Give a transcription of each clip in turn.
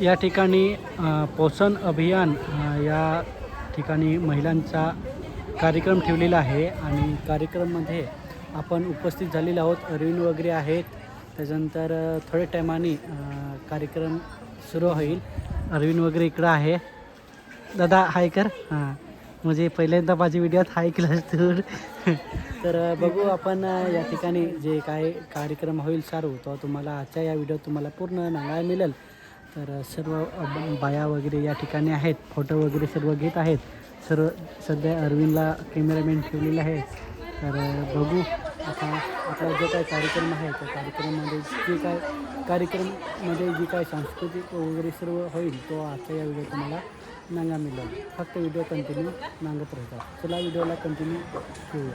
या ठिकाणी पोषण अभियान या ठिकाणी महिलांचा कार्यक्रम ठेवलेला आहे आणि कार्यक्रममध्ये आपण उपस्थित झालेलो आहोत. अरविंद वगैरे आहेत. त्याच्यानंतर थोड्या टायमाने कार्यक्रम सुरू होईल. अरविंद वगैरे इकडं आहे. दादा हाय कर. हां म्हणजे पहिल्यांदा माझ्या व्हिडिओत हाय केलं तर तर बघू आपण या ठिकाणी जे काय कार्यक्रम होईल सारू तो तुम्हाला आजच्या या व्हिडिओत तुम्हाला पूर्ण नांगायला मिळेल. तर सर्व बाया वगैरे या ठिकाणी आहेत. फोटो वगैरे सर्व घेत आहेत. सर्व सध्या अरविंदला कॅमेरामॅन ठेवलेला आहे. तर बघू. आता आपला जो काही कार्यक्रम आहे त्या कार्यक्रमामध्ये जे काय कार्यक्रममध्ये जी काय सांस्कृतिक वगैरे सर्व होईल तो आजच्या या व्हिडिओ तुम्हाला नांगा मिळेल. फक्त व्हिडिओ कंटिन्यू नांगत राहतात चला व्हिडिओला कंटिन्यू ठेवूया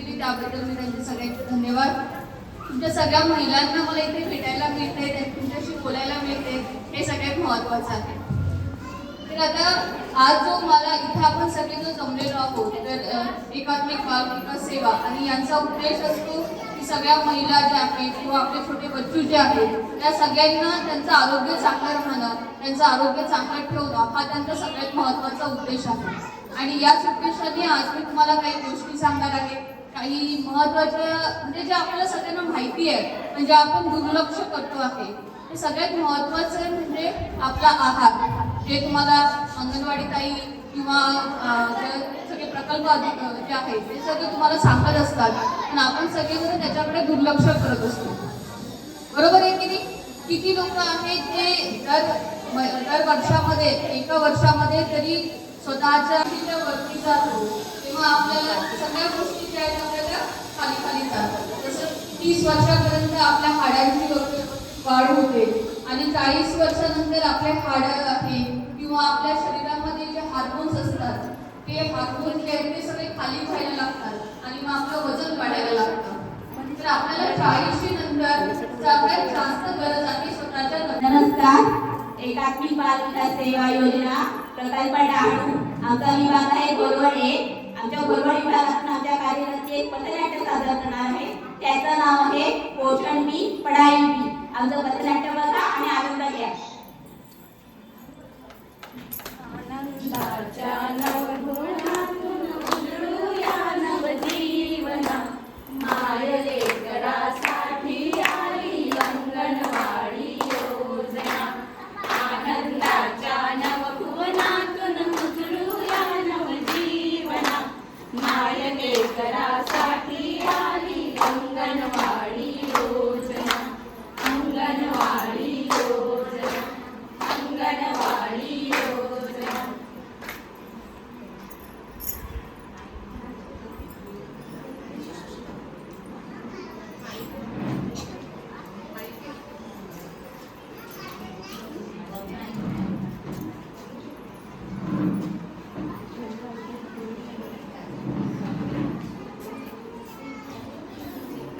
त्याबद्दल मी त्यांचे सगळ्यांचे धन्यवाद. तुमच्या सगळ्या महिलांना मला इथे भेटायला मिळते तुमच्याशी बोलायला मिळते हे सगळ्यात महत्त्वाचं आहे. तर आता आज जो मला इथे आपण सगळे जो जमलेलो आहोत तर एकात्मिक बाल विकास सेवा आणि यांचा उद्देश असतो की सगळ्या महिला ज्या आहेत किंवा आपले छोटे बच्चू जे आहेत त्या सगळ्यांना त्यांचं आरोग्य चांगलं राहणं त्यांचं आरोग्य चांगलं ठेवणं हा त्यांचा सगळ्यात महत्त्वाचा उद्देश आहे. आणि याच उद्देशाने आज मी तुम्हाला काही गोष्टी सांगणार आहे. काही महत्त्वाच्या म्हणजे जे आपल्याला सगळ्यांना माहिती आहे म्हणजे आपण दुर्लक्ष करतो आहे ते सगळ्यात महत्त्वाचं म्हणजे आपला आहार. जे तुम्हाला अंगणवाडी ताई किंवा सगळे प्रकल्प अधिक जे आहेत ते सगळे तुम्हाला सांगत असतात पण आपण सगळेजण त्याच्याकडे दुर्लक्ष करत असतो. बरोबर आहे की नाही? किती लोक आहेत जे दर दर वर्षामध्ये एका वर्षामध्ये तरी स्वतःच्या तिच्या वरती जातो तेव्हा आपल्याला सगळ्या गोष्टी ज्या आहेत आपल्याला खाली खाली जातात जसं तीस वर्षापर्यंत आपल्या हाडांची वाढ होते आणि चाळीस वर्षानंतर आपल्या हाडं आहे किंवा आपल्या शरीरामध्ये जे हार्मोन्स असतात ते हार्मोन जे आहेत ते सगळे खाली व्हायला लागतात आणि मग आपलं वजन वाढायला लागतं. म्हणजे तर आपल्याला चाळीसशी नंतर सगळ्यात जास्त गरज आहे स्वतःच्या लग्नाची. नमस्कार. एकात्मिक बाल विकास सेवा योजना प्रकल्प डहाणू आमचा विभाग आहे गोरवड. एक आमच्या गोरवड विभागातून आमच्या कार्यरत एक पथनाट्य सादर करणार आहे. त्याचं नाव आहे पोषण बी पढाई बी. आमचं पथनाट्य बघा आणि आनंद घ्या आनंदाच्या नवगुणातून उजळूया नवजीवना. माय लेकरासाठी आली अंगणवाडी योजना. आनंदाच्या नवगुणातून उजळूया नवजीवना. माय लेकरासाठी आली अंगणवाडी योजना अंगणवाडी योजना अंगणवाडी योजना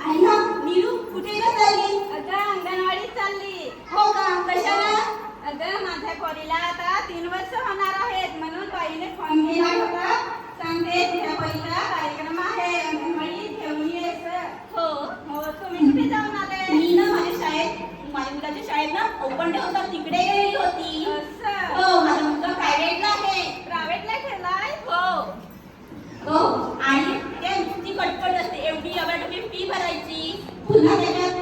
आई ना नीरू कुठे का चालली अगं अंगणवाडी चालली हो का कशाला अगं माझ्या पोरीला आता तीन वर्ष होणार आहेत. म्हणून बाईने फोन केला होता. सांगते तुझ्या पहिला कार्यक्रम आहे. अंगणवाडी घेऊन यायचं हो. हो तुम्ही कुठे जाऊन आले? मी ना माझ्या शाळेत माझ्या मुलाच्या शाळेत ना ओपन होता. तिकडे गेलेली होती. हो माझा मुलगा प्रायव्हेटला आहे. प्रायव्हेटला ठेवलाय हो. हो. आणि ते कटकट असते. एवढी एवढी फी भरायची. पुन्हा त्याच्यात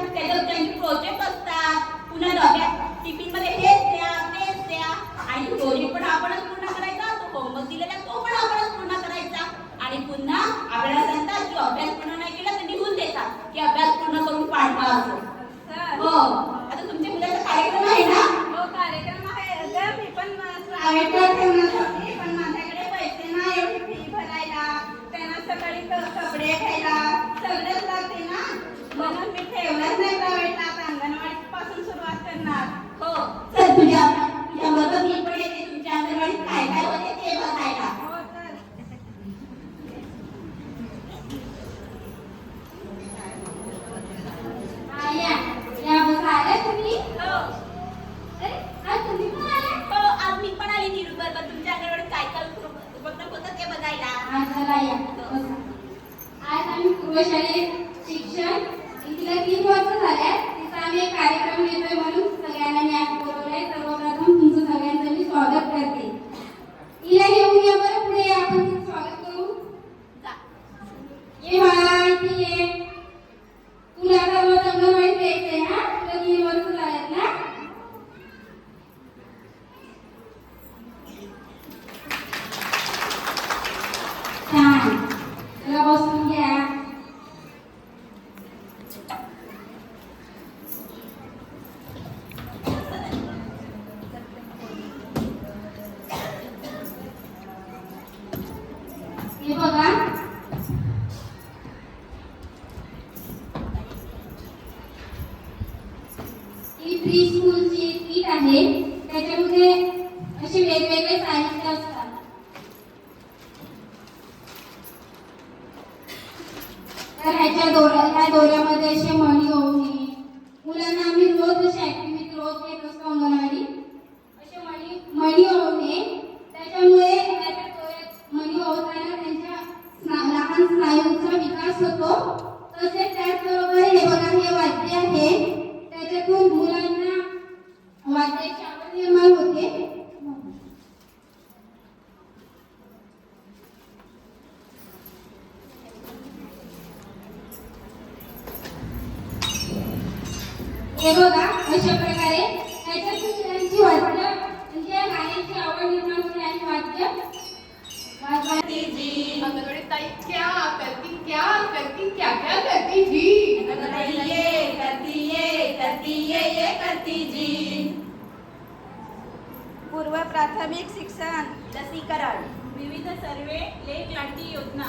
पूर्व प्राथमिक शिक्षण लसीकरण. विविध सर्वे लेख लाडकी योजना.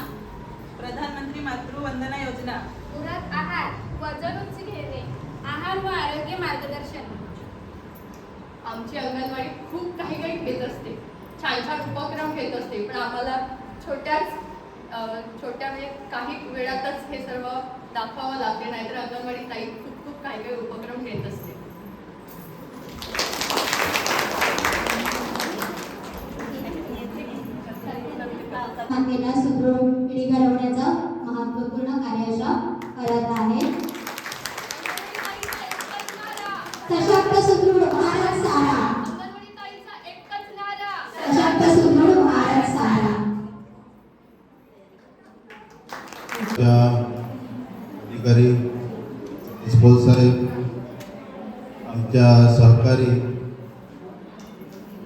प्रधानमंत्री मातृवंदना योजना. पुरात आहार वजन उंची घेणे आहार व आरोग्य मार्गदर्शन. आमची अंगणवाडी खूप काही काही घेत असते. छान छान उपक्रम घेत असते पण आम्हाला छोट्याच छोट्या म्हणजे काही वेळातच हे सर्व दाखवावं लागते नाहीतर अंगणवाडी ताई खूप खूप काही काही उपक्रम घेत असते. मातेला सुदृढ पिढी घडवण्याचं कार्य अशा करत आहे. सशक्त सुदृढ भारत सारा. सशक्त सुदृढ भारत सारा. अधिकारी इस्बोल साहेब आमच्या सहकारी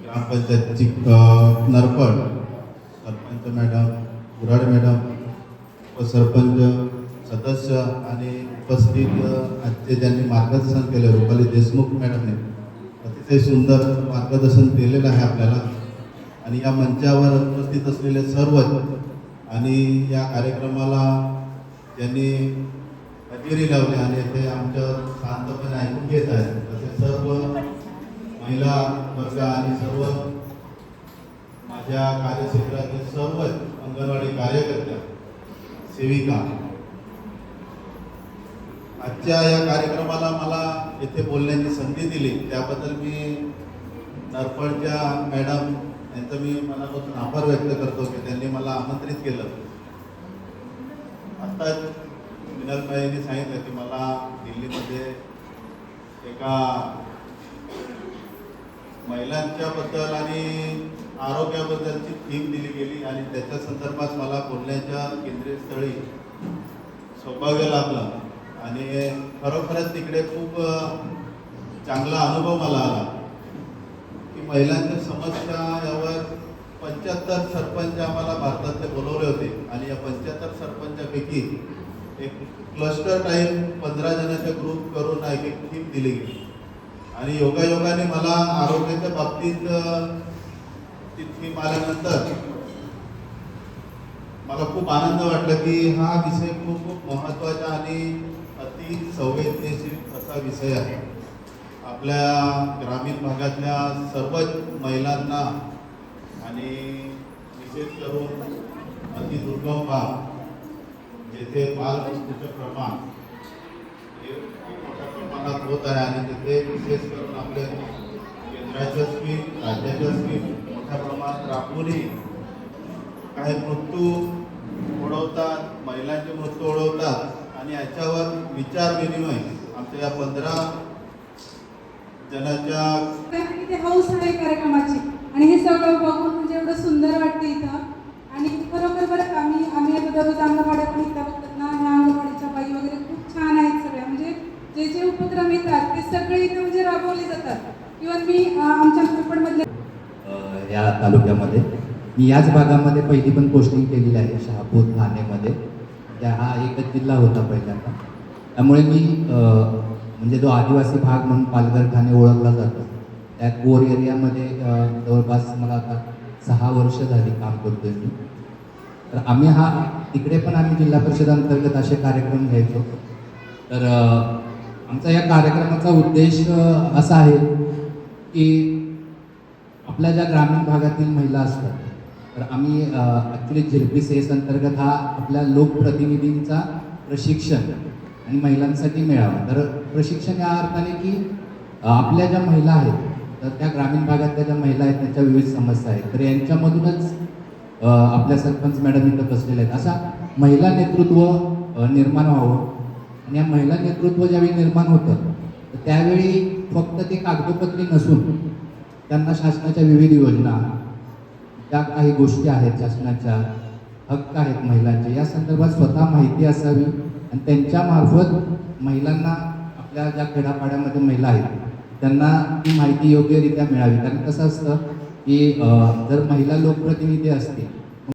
ग्रामपंचायतची नरपड सरपंच मॅडम गुराड मॅडम उपसरपंच सदस्य आणि उपस्थित आजचे ज्यांनी मार्गदर्शन केलं रुपाली देशमुख मॅडमने अतिशय सुंदर मार्गदर्शन केलेलं आहे आपल्याला. आणि या मंचावर उपस्थित असलेले सर्व आणि या कार्यक्रमाला ज्यांनी हजेरी लावली आणि ते आमच्या शांतपणे ऐकून घेत आहेत तसे सर्व महिला वर्ग आणि सर्व माझ्या कार्यक्षेत्रातील सर्व अंगणवाडी कार्यकर्त्या सेविका आजच्या या कार्यक्रमाला मला येथे बोलण्याची संधी दिली. त्याबद्दल मी नरपडच्या मॅडम यांचा मी मनापासून आभार व्यक्त करतो की त्यांनी मला आमंत्रित केलं. आता मिनलबाईंनी सांगितलं की मला दिल्लीमध्ये एका महिलांच्या बद्दल आणि आरोग्याबद्दलची थीम दिली गेली आणि त्याच्या संदर्भात मला बोलण्याच्या केंद्रीय स्थळी सौभाग्य लाभला. आणि खरोखरच तिकडे खूप चांगला अनुभव मला आला. की महिलांच्या समस्या यावर पंच्याहत्तर सरपंच आम्हाला भारतातले बोलवले होते. आणि या पंच्याहत्तर सरपंचापैकी एक क्लस्टर टाईम पंधरा जणांचा ग्रुप करून एक एक दिली गेली. आणि योगायोगाने मला आरोग्याच्या बाबतीत अ, आल्यानंतर मला खूप आनंद वाटला की हा विषय खूप खूप महत्त्वाचा आणि अति संवेदनशील असा विषय आहे. आपल्या ग्रामीण भागातल्या सर्वच महिलांना आणि विशेष करून अति दुर्गम भाग जेथे बालमृत्यूचं प्रमाण हे खूप मोठ्या प्रमाणात होत आहे आणि तिथे विशेष करून आपल्या केंद्राच्या स्कीम राज्याच्या स्कीम मोठ्या प्रमाणात राबवूनही काही मृत्यू ओढवतात महिलांचे मृत्यू ओढवतात आणि याच्यावर विचार विनिमय आमच्या या पंधरा जणांच्या हौस आहे कार्यक्रमाची. आणि हे सगळं बघून म्हणजे एवढं सुंदर वाटतं इथं आणि खरोखर बरं का आम्ही आम्ही आता दररोज अंगणवाड्या पण इथं बघतात ना ह्या अंगणवाडीच्या बाई वगैरे खूप छान आहेत सगळ्या म्हणजे जे जे उपक्रम येतात ते सगळे इथे म्हणजे राबवले जातात इव्हन मी अं, आमच्या कोकणमधल्या अ, या तालुक्यामध्ये मी याच भागामध्ये पहिली पण पोस्टिंग केलेली आहे शहापूर ठाणेमध्ये. त्या हा एकच जिल्हा होता पहिल्यांदा. त्यामुळे मी म्हणजे जो आदिवासी भाग म्हणून पालघर ठाणे ओळखला जातो. त्या कोर एरियामध्ये जवळपास मला आता सहा वर्ष झाली काम करतोय मी. तर आम्ही हा तिकडे पण आम्ही जिल्हा परिषद अंतर्गत असे कार्यक्रम घ्यायचो. तर आमचा या कार्यक्रमाचा उद्देश असा आहे की आपल्या ज्या ग्रामीण भागातील महिला असतात तर आम्ही ॲक्च्युली झिरपी सेस अंतर्गत हा आपल्या लोकप्रतिनिधींचा प्रशिक्षण आणि महिलांसाठी मिळावा. तर प्रशिक्षण या अर्थाने की आपल्या ज्या महिला आहेत तर त्या ग्रामीण भागातल्या ज्या महिला आहेत त्यांच्या विविध समस्या आहेत. तर यांच्यामधूनच आपल्या सरपंच मॅडम इथं बसलेल्या आहेत. असा महिला नेतृत्व निर्माण व्हावं आणि या महिला नेतृत्व ज्यावेळी निर्माण होतं तर त्यावेळी फक्त ते कागदोपत्री नसून त्यांना शासनाच्या विविध योजना ज्या काही गोष्टी आहेत शासनाच्या हक्क आहेत महिलांचे. या संदर्भात स्वतः माहिती असावी आणि त्यांच्यामार्फत महिलांना आपल्या ज्या खेड्यापाड्यामध्ये महिला आहेत त्यांना ती माहिती योग्यरित्या मिळावी. कारण कसं असतं की जर महिला लोकप्रतिनिधी असतील